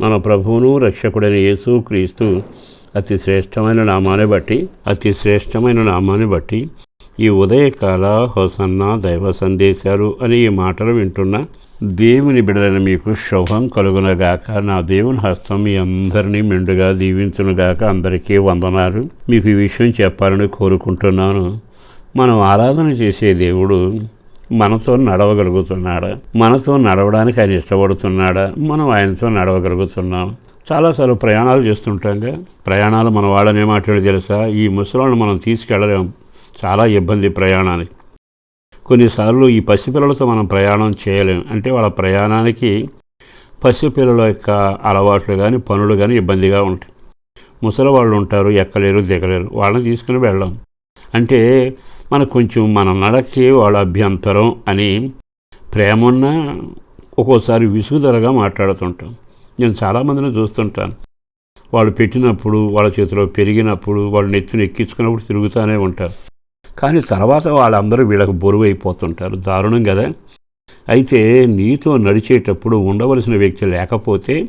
మన ప్రభువును రక్షకుడైన యేసు క్రీస్తు అతి శ్రేష్టమైన నామాన్ని బట్టి అతి శ్రేష్టమైన నామాన్ని బట్టి ఈ ఉదయకాల హోసన్న దైవ సందేశాలు అని ఈ మాటలు వింటున్న దేవుని బిడలైన మీకు శుభం కలుగునగాక. నా దేవుని హస్తం మీ అందరినీ మెండుగా దీవించునుగాక. అందరికీ వందనాలు. మీకు ఈ విషయం చెప్పాలని కోరుకుంటున్నాను. మనం ఆరాధన చేసే దేవుడు మనతో నడవగలుగుతున్నాడా? మనతో నడవడానికి ఆయన ఇష్టపడుతున్నాడా? మనం ఆయనతో నడవగలుగుతున్నాం. చాలాసార్లు ప్రయాణాలు చేస్తుంటాంగా ప్రయాణాలు మన వాళ్ళనే మాట్లాడి తెలుసా? ఈ ముసలాళ్ళను మనం తీసుకెళ్ళలేం చాలా ఇబ్బంది ప్రయాణానికి కొన్నిసార్లు ఈ పసిపిల్లలతో మనం ప్రయాణం చేయలేం. అంటే వాళ్ళ ప్రయాణానికి పసిపిల్లల యొక్క అలవాట్లు కానీ పనులు కానీ ఇబ్బందిగా ఉంటాయి. ముసలి వాళ్ళు ఉంటారు ఎక్కలేరు దిగలేరు. వాళ్ళని తీసుకుని వెళ్ళాం. అంటే మనకు కొంచెం మన నడకి వాళ్ళ అభ్యంతరం అని ప్రేమన్నా ఒక్కోసారి విసుగుదరగా మాట్లాడుతుంటాం. నేను చాలామందిని చూస్తుంటాను. వాళ్ళు పెట్టినప్పుడు వాళ్ళ చేతిలో పెరిగినప్పుడు వాళ్ళు నెత్తిని ఎక్కించుకున్నప్పుడు తిరుగుతూనే ఉంటారు. కానీ తర్వాత వాళ్ళందరూ వీళ్ళకి బరువు అయిపోతుంటారు దారుణం కదా అయితే నీతో నడిచేటప్పుడు ఉండవలసిన వ్యక్తి లేకపోతే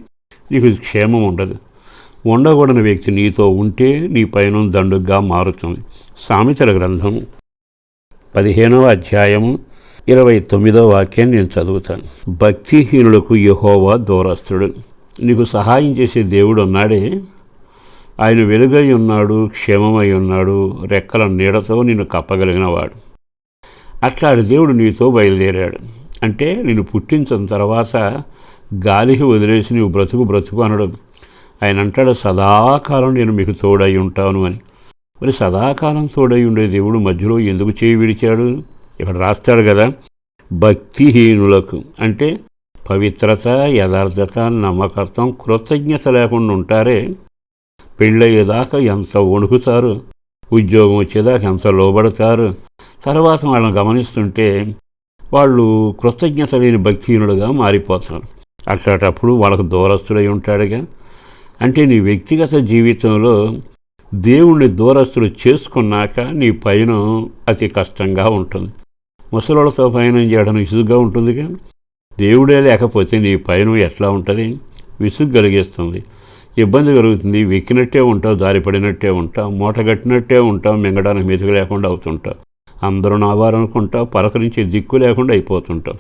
నీకు క్షేమం ఉండదు. ఉండకూడని వ్యక్తి నీతో ఉంటే నీ పైన దండుగా మారుతుంది. సామెతల గ్రంథం పదిహేనవ అధ్యాయము ఇరవై తొమ్మిదో వాక్యాన్ని నేను చదువుతాను. భక్తిహీనులకు యహోవా దూరస్తుడు నీకు సహాయం చేసే దేవుడు ఉన్నాడే. ఆయన వెలుగై ఉన్నాడు క్షేమమై ఉన్నాడు రెక్కల నీడతో నిన్ను కప్పగలిగినవాడు. అట్లాంటి దేవుడు నీతో బయలుదేరాడు. అంటే నిన్ను పుట్టించిన తర్వాత గాలికి వదిలేసి నీవు బ్రతుకు బ్రతుకు అనడం. ఆయన అంటాడు సదాకాలం నేను మీకు తోడై ఉంటాను అని. మరి సదాకాలం తోడై ఉండే దేవుడు మధ్యలో ఎందుకు చేయి విడిచాడు? ఇక్కడ రాస్తాడు కదా భక్తిహీనులకు అంటే పవిత్రత యథార్థత నమ్మకత్వం కృతజ్ఞత లేకుండా ఉంటారే. పెళ్ళయ్యేదాకా ఎంత వణుకుతారు ఉద్యోగం వచ్చేదాకా ఎంత లోబడతారు. తర్వాత వాళ్ళని గమనిస్తుంటే వాళ్ళు కృతజ్ఞత లేని భక్తిహీనుడుగా మారిపోతారు. అట్లాంటప్పుడు వాళ్ళకు దూరస్తుడై ఉంటాడుగా. అంటే నీ వ్యక్తిగత జీవితంలో దేవుణ్ణి దూరస్తులు చేసుకున్నాక నీ పైన అతి కష్టంగా ఉంటుంది. ముసలోళ్ళతో పయనం చేయడం విసుగ్గా ఉంటుందిగా దేవుడే లేకపోతే నీ పైన ఎట్లా ఉంటుంది? విసుగు కలిగిస్తుంది. ఇబ్బంది కలుగుతుంది. వెక్కినట్టే ఉంటావు దారిపడినట్టే ఉంటావు మూటగట్టినట్టే ఉంటావు మింగడానికి మెతుకు లేకుండా అవుతుంటావు. అందరూ నావారనుకుంటావు పలకరించే దిక్కు లేకుండా అయిపోతుంటావు.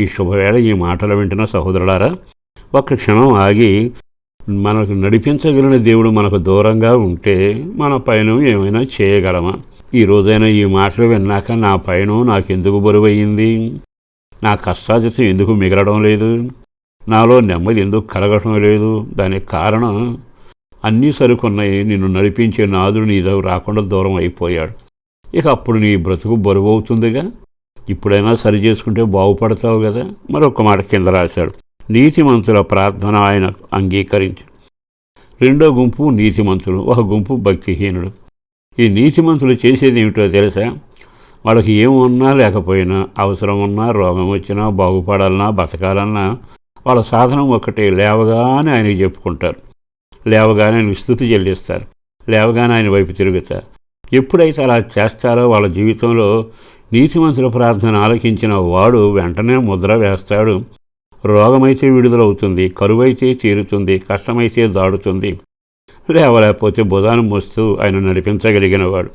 ఈ శుభవేళ ఈ మాటలు వింటున్న సహోదరులారా ఒక్క క్షణం ఆగి మనకు నడిపించగలిగిన దేవుడు మనకు దూరంగా ఉంటే మన పైన ఏమైనా చేయగలమా? ఈ రోజైనా ఈ మాటలు విన్నాక నా పైన నాకెందుకు బరువయ్యింది? నా కష్టాజితం ఎందుకు మిగలడం లేదు? నాలో నెమ్మది ఎందుకు కలగటం లేదు? దానికి కారణం అన్నీ సరుకున్నాయి. నిన్ను నడిపించే నాదుడు నీ దగ్గర రాకుండా దూరం అయిపోయాడు. ఇక అప్పుడు నీ బ్రతుకు బరువు అవుతుందిగా? ఇప్పుడైనా సరి చేసుకుంటే బాగుపడతావు కదా? మరొక మాట కింద రాశాడు. నీతిమంతుల ప్రార్థన ఆయన అంగీకరించి. రెండో గుంపు నీతిమంతులు ఒక గుంపు భక్తిహీనుడు. ఈ నీతిమంతులు చేసేది ఏమిటో తెలుసా? వాళ్ళకి ఏమున్నా లేకపోయినా అవసరం ఉన్నా రోగం వచ్చినా బాగుపడాలన్నా బతకాలన్నా వాళ్ళ సాధనం ఒకటి లేవగానే ఆయనకి చెప్పుకుంటారు. లేవగానే ఆయన స్థుతి చెల్లిస్తారు. లేవగానే ఆయన వైపు తిరుగుతారు. ఎప్పుడైతే అలా చేస్తారో వాళ్ళ జీవితంలో నీతిమంతుల ప్రార్థన ఆలకించిన వాడు వెంటనే ముద్ర వేస్తాడు. రోగమైతే విడుదలవుతుంది కరువైతే తీరుతుంది కష్టమైతే దాడుతుంది. లేవలేకపోతే బుధాన్ని మోస్తూ ఆయన నడిపించగలిగిన వాడు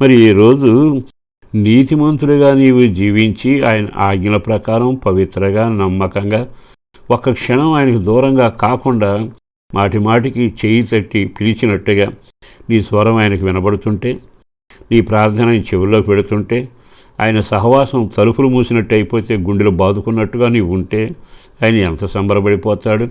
మరి ఈరోజు నీతిమంతుడిగా నీవు జీవించి ఆయన ఆజ్ఞల ప్రకారం పవిత్రగా నమ్మకంగా ఒక్క క్షణం ఆయనకు దూరంగా కాకుండా మాటి మాటికి చేయి తట్టి పిలిచినట్టుగా నీ స్వరం ఆయనకు వినబడుతుంటే నీ ప్రార్థన చెవుల్లో పెడుతుంటే ఆయన సహవాసం తలుపులు మూసినట్టు అయిపోతే గుండెలు బాదుకున్నట్టుగా నీవు ఉంటే ఆయన ఎంత సంబరపడిపోతాడు?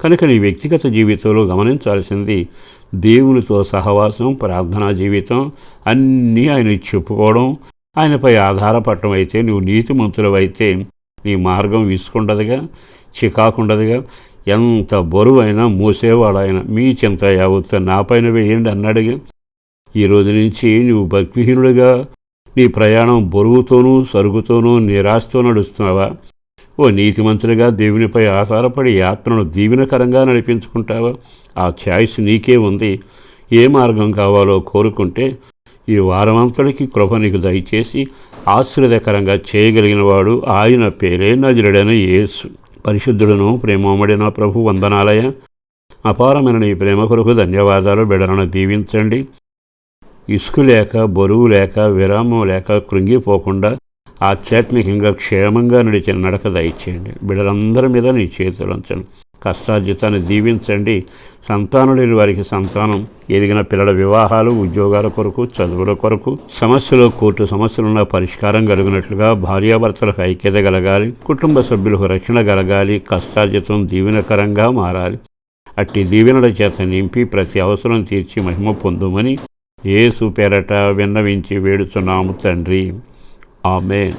కనుక నీ వ్యక్తిగత జీవితంలో గమనించాల్సింది దేవునితో సహవాసం ప్రార్థనా జీవితం అన్నీ ఆయన చెప్పుకోవడం. ఆయనపై ఆధారపడటం అయితే నువ్వు నీతిమంతులవైతే నీ మార్గం విసుకుండదుగా చికాకుండదుగా. ఎంత బరువైనా ఆయన మీ చింత యావత్తు నాపైన వేయండి అన్నాడుగా. ఈ రోజు నుంచి నువ్వు భక్తిహీనుడిగా నీ ప్రయాణం బరువుతోనూ సరుగుతోనూ నిరాశతో నడుస్తున్నావా? ఓ నీతిమంతుడిగా దేవునిపై ఆధారపడి యాత్రను దీవెనకరంగా నడిపించుకుంటావా? ఆ ఛాయిస్ నీకే ఉంది. ఏ మార్గం కావాలో కోరుకుంటే ఈ వారమంతటికి కృప నీకు దయచేసి ఆశ్చర్యకరంగా చేయగలిగినవాడు ఆయన పేరే నజరుడైన యేసు. పరిశుద్ధుడను ప్రేమోమడిన ప్రభు వందనాలయ అపారమైన నీ ప్రేమ కొరకు ధన్యవాదాలు. బిడలను దీవించండి. ఇసుకు లేక బరువు లేక విరామం లేక కృంగిపోకుండా ఆధ్యాత్మికంగా క్షేమంగా నడిచిన నడక దయచేయండి. బిడ్డలందరి మీద నీ చేతులు ఉంచండి కష్టార్జితాన్ని దీవించండి. సంతానం లేని వారికి సంతానం ఎదిగిన పిల్లల వివాహాలు ఉద్యోగాల కొరకు చదువుల కొరకు సమస్యలు కోర్టు సమస్యలున్న పరిష్కారం కలిగినట్లుగా భార్యాభర్తలకు ఐక్యత కలగాలి. కుటుంబ సభ్యులకు రక్షణ కలగాలి. కష్టార్జితం దీవెనకరంగా మారాలి. అట్టి దీవెనల చేత నింపి ప్రతి అవసరం తీర్చి మహిమ పొందుమని ఏసు పేరట విన్నవించి వేడుచున్నాము తండ్రి. ఆమెన్.